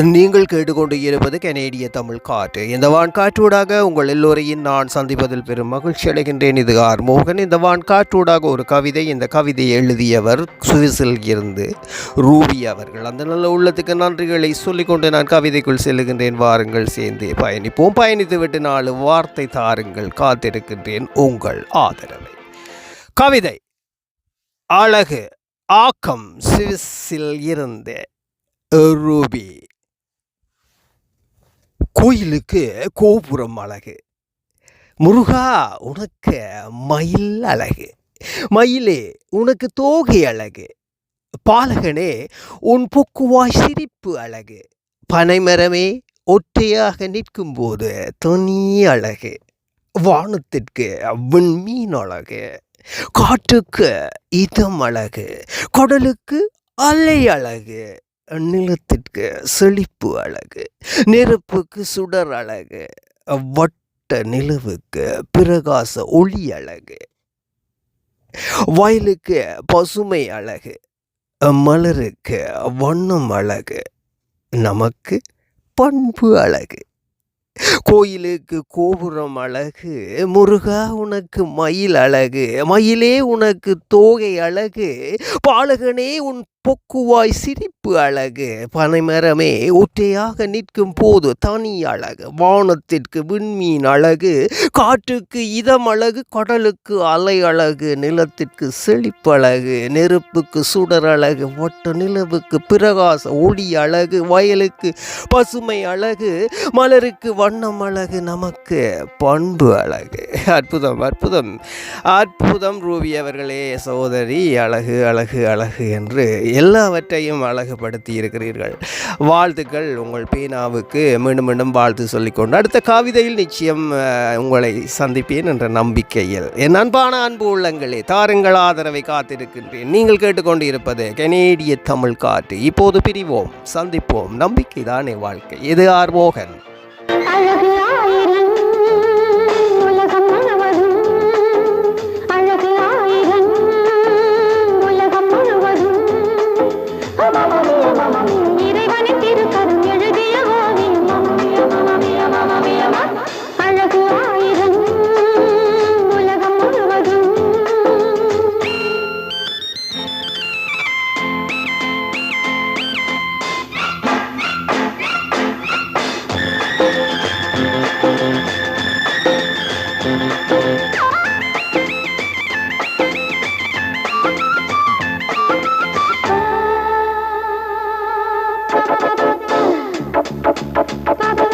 நீங்கள் கேட்டுக்கொண்டு இருப்பது கனேடிய தமிழ் காற்று. இந்த வான் காற்றூடாக உங்கள் எல்லோரையும் நான் சந்திப்பதில் பெரும் மகிழ்ச்சி அடைகின்றேன். இது ஆர் மோகன். இந்த வான் காற்றூடாக ஒரு கவிதை இந்த கவிதையை எழுதியவர் சுவிஸில் இருந்து ரூபி அவர்கள். அந்த நல்ல உள்ளத்துக்கு நன்றிகளை சொல்லிக்கொண்டு நான் கவிதைக்குள் செல்லுகின்றேன். வாருங்கள் சேர்ந்தே பயணிப்போம். பயணித்துவிட்டு நாலு வார்த்தை தாருங்கள். காத்திருக்கின்றேன் உங்கள் ஆதரவை. கவிதை அழகு ஆக்கம் சுவிஸில் இருந்து. ரூபி கோயிலுக்கு கோபுரம் அழகு. முருகா உனக்கு மயில் அழகு. மயிலே உனக்கு தோகை அழகு. பாலகனே உன் பொக்குவாய் சிரிப்பு அழகு. பனைமரமே ஒற்றையாக நிற்கும்போது தனி அழகு. வானத்திற்கு விண்மீன் அழகு. காட்டுக்கு இதம் அழகு. கடலுக்கு அலை அழகு. நிலத்திற்கு செழிப்பு அழகு நெருப்புக்கு சுடர் அழகு வட்ட நிலவுக்கு பிரகாச ஒளி அழகு வயலுக்கு பசுமை அழகு மலருக்கு வண்ணம் அழகு நமக்கு பண்பு அழகு கோயிலுக்கு கோபுரம் அழகு முருகா உனக்கு மயில் அழகு மயிலே உனக்கு தோகை அழகு பாலகனே உன் பொக்குவாய் சிரிப்பு அழகு. பனைமரமே ஒற்றையாக நிற்கும் போது தனி அழகு. வானத்திற்கு விண்மீன் அழகு. காற்றுக்கு இதம் அழகு. கடலுக்கு அலை அழகு. நிலத்திற்கு செழிப்பழகு நெருப்புக்கு சுடர் அழகு. ஒட்ட நிலவுக்கு பிரகாச ஒளி அழகு. வயலுக்கு பசுமை அழகு. மலருக்கு வண்ணம் அழகு. நமக்கு பண்பு அழகு. அற்புதம் அற்புதம். அற்புதம் ரூபி அவர்களே. சகோதரி அழகு அழகு அழகு என்று எல்லாவற்றையும் அழகுபடுத்தி இருக்கிறீர்கள் வாழ்த்துக்கள் உங்கள் பேனாவுக்கு. மீண்டும் மீண்டும் வாழ்த்து சொல்லிக்கொண்டு அடுத்த கவிதையில் நிச்சயம் உங்களை சந்திப்பேன் என்ற நம்பிக்கையில். என் அன்பான அன்பு உள்ளங்களே தாருங்கள் ஆதரவை காத்திருக்கின்றேன். நீங்கள் கேட்டுக்கொண்டு இருப்பது கனேடிய தமிழ் காற்று. இப்போது பிரிவோம் சந்திப்போம். நம்பிக்கை தானே வாழ்க்கை. இது ஆர் மோகன்? Ta-da-da-da-da!